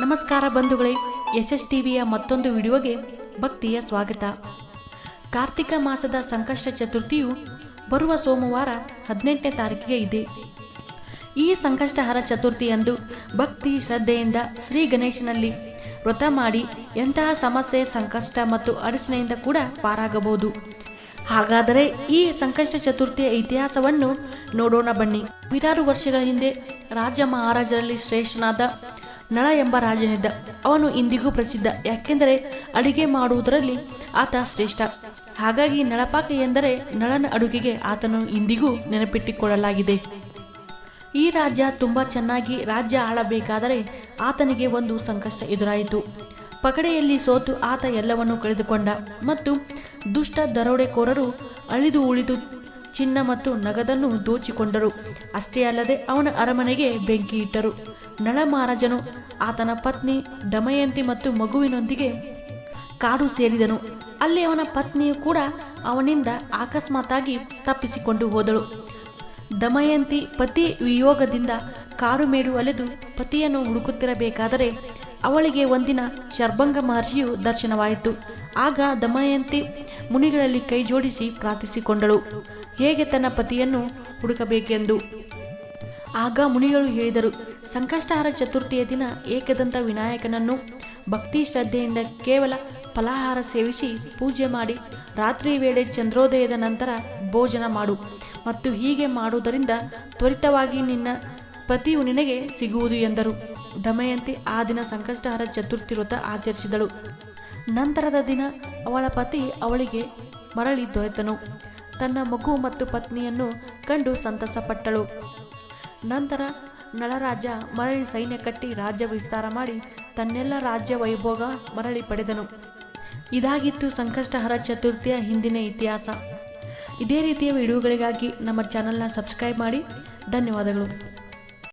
ನಮಸ್ಕಾರ ಬಂಧುಗಳೇ ಎಸ್ ಟಿವಿಯ ಮತ್ತೊಂದು ವಿಡಿಯೋಗೆ ಭಕ್ತಿಯ ಸ್ವಾಗತ. ಕಾರ್ತಿಕ ಮಾಸದ ಸಂಕಷ್ಟ ಚತುರ್ಥಿಯು ಬರುವ ಸೋಮವಾರ ಹದಿನೆಂಟನೇ ತಾರೀಕಿಗೆ ಇದೆ. ಈ ಸಂಕಷ್ಟಹರ ಚತುರ್ಥಿಯಂದು ಭಕ್ತಿ ಶ್ರದ್ಧೆಯಿಂದ ಶ್ರೀ ಗಣೇಶನಲ್ಲಿ ವ್ರತ ಮಾಡಿ ಎಂತಹ ಸಮಸ್ಯೆ, ಸಂಕಷ್ಟ ಮತ್ತು ಅಡಚಣೆಯಿಂದ ಕೂಡ ಪಾರಾಗಬಹುದು. ಹಾಗಾದರೆ ಈ ಸಂಕಷ್ಟ ಚತುರ್ಥಿಯ ಇತಿಹಾಸವನ್ನು ನೋಡೋಣ ಬನ್ನಿ. ನೂರಾರು ವರ್ಷಗಳ ಹಿಂದೆ ರಾಜ ಮಹಾರಾಜರಲ್ಲಿ ಶ್ರೇಷ್ಠನಾದ ನಳ ಎಂಬ ರಾಜನಿದ್ದ. ಅವನು ಇಂದಿಗೂ ಪ್ರಸಿದ್ಧ. ಯಾಕೆಂದರೆ ಅಡಿಗೆ ಮಾಡುವುದರಲ್ಲಿ ಆತ ಶ್ರೇಷ್ಠ. ಹಾಗಾಗಿ ನಳಪಾಕ ಎಂದರೆ ನಳನ ಅಡುಗೆಗೆ ಆತನು ಇಂದಿಗೂ ನೆನಪಿಟ್ಟುಕೊಳ್ಳಲಾಗಿದೆ. ಈ ರಾಜ್ಯ ತುಂಬ ಚೆನ್ನಾಗಿ ರಾಜ್ಯ ಆಳಬೇಕಾದರೆ ಆತನಿಗೆ ಒಂದು ಸಂಕಷ್ಟ ಎದುರಾಯಿತು. ಪಕಡೆಯಲ್ಲಿ ಸೋತು ಆತ ಎಲ್ಲವನ್ನೂ ಕಳೆದುಕೊಂಡ. ಮತ್ತು ದುಷ್ಟ ದರೋಡೆಕೋರರು ಅಳಿದು ಉಳಿದು ಚಿನ್ನ ಮತ್ತು ನಗದನ್ನು ದೋಚಿಕೊಂಡರು. ಅಷ್ಟೇ ಅಲ್ಲದೆ ಅವನ ಅರಮನೆಗೆ ಬೆಂಕಿ ಇಟ್ಟರು. ನಳ ಮಹಾರಾಜನು ಆತನ ಪತ್ನಿ ದಮಯಂತಿ ಮತ್ತು ಮಗುವಿನೊಂದಿಗೆ ಕಾಡು ಸೇರಿದನು. ಅಲ್ಲಿ ಅವನ ಪತ್ನಿಯು ಕೂಡ ಅವನಿಂದ ಅಕಸ್ಮಾತ್ತಾಗಿ ತಪ್ಪಿಸಿಕೊಂಡು ಹೋದಳು. ದಮಯಂತಿ ಪತಿ ವಿಯೋಗದಿಂದ ಕಾಡು ಮೇಡು ಅಲೆದು ಪತಿಯನ್ನು ಹುಡುಕುತ್ತಿರಬೇಕಾದರೆ ಅವಳಿಗೆ ಒಂದಿನ ಶರ್ಭಂಗ ಮಹರ್ಷಿಯು ದರ್ಶನವಾಯಿತು. ಆಗ ದಮಯಂತಿ ಮುನಿಗಳಲ್ಲಿ ಕೈ ಜೋಡಿಸಿ ಪ್ರಾರ್ಥಿಸಿಕೊಂಡಳು. ಹೇಗೆ ತನ್ನ ಪತಿಯನ್ನು ಹುಡುಕಬೇಕೆಂದು? ಆಗ ಮುನಿಗಳು ಹೇಳಿದರು, ಸಂಕಷ್ಟಹಾರ ಚತುರ್ಥಿಯ ದಿನ ಏಕದಂತ ವಿನಾಯಕನನ್ನು ಭಕ್ತಿ ಶ್ರದ್ಧೆಯಿಂದ ಕೇವಲ ಫಲಾಹಾರ ಸೇವಿಸಿ ಪೂಜೆ ಮಾಡಿ, ರಾತ್ರಿ ವೇಳೆ ಚಂದ್ರೋದಯದ ನಂತರ ಭೋಜನ ಮಾಡು ಮತ್ತು ಹೀಗೆ ಮಾಡುವುದರಿಂದ ತ್ವರಿತವಾಗಿ ನಿನ್ನ ಪತಿಯು ನಿನಗೆ ಸಿಗುವುದು ಎಂದರು. ದಮಯಂತಿ ಆ ದಿನ ಸಂಕಷ್ಟಹಾರ ಚತುರ್ಥಿ ವ್ರತ ಆಚರಿಸಿದಳು. ನಂತರದ ದಿನ ಅವಳ ಪತಿ ಅವಳಿಗೆ ಮರಳಿ ದೊರೆತನು. ತನ್ನ ಮಗು ಮತ್ತು ಪತ್ನಿಯನ್ನು ಕಂಡು ಸಂತಸಪಟ್ಟಳು. ನಂತರ ನಳರಾಜ ಮರಳಿ ಸೈನ್ಯ ಕಟ್ಟಿ ರಾಜ್ಯ ವಿಸ್ತಾರ ಮಾಡಿ ತನ್ನೆಲ್ಲ ರಾಜ್ಯ ವೈಭೋಗ ಮರಳಿ ಪಡೆದನು. ಇದಾಗಿತ್ತು ಸಂಕಷ್ಟಹರ ಚತುರ್ಥಿಯ ಹಿಂದಿನ ಇತಿಹಾಸ. ಇದೇ ರೀತಿಯ ವಿಡಿಯೋಗಳಿಗಾಗಿ ನಮ್ಮ ಚಾನಲ್ನ ಸಬ್ಸ್ಕ್ರೈಬ್ ಮಾಡಿ. ಧನ್ಯವಾದಗಳು.